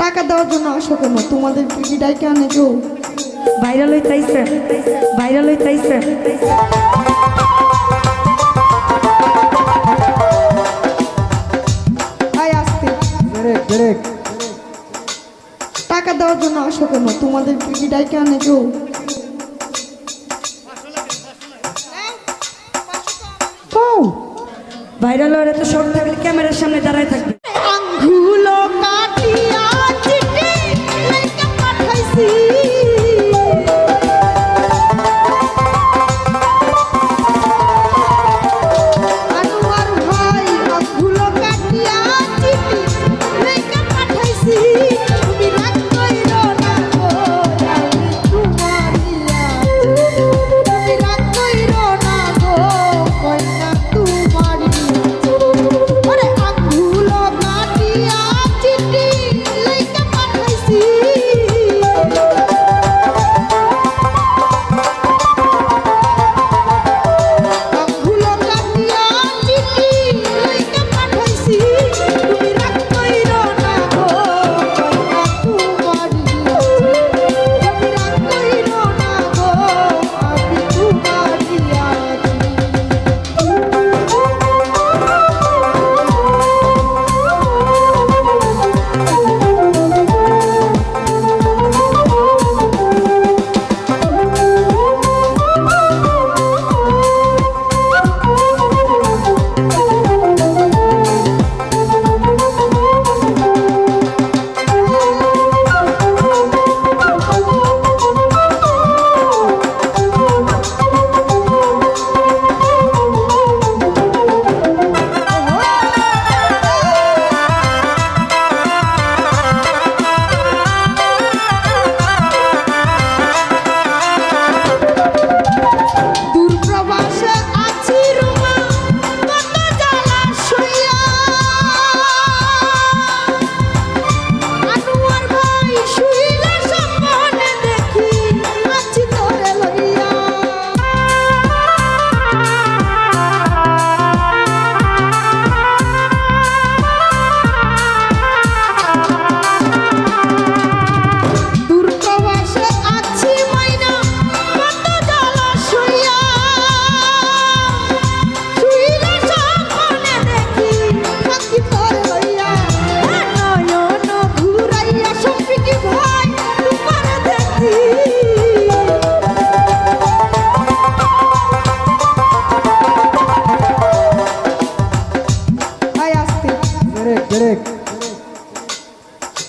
টাকা দেওয়ার জন্য আসো কেন? তোমাদের টিভিটাই কেন কেউ? ভাইরাল হয়ে চাইছে ভাইরাল হয়ে চাইছে টাকা দেওয়ার জন্য আসো কেন? তোমাদের টিভিটাই কেন কেউ? ভাইরাল হওয়ার এত শখ থাকলে ক্যামেরার সামনে দাঁড়ায় থাকবে।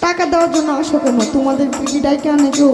টাকা দেওয়ার জন্য আসো কেন তোমাদের পিঠি কেন কেউ?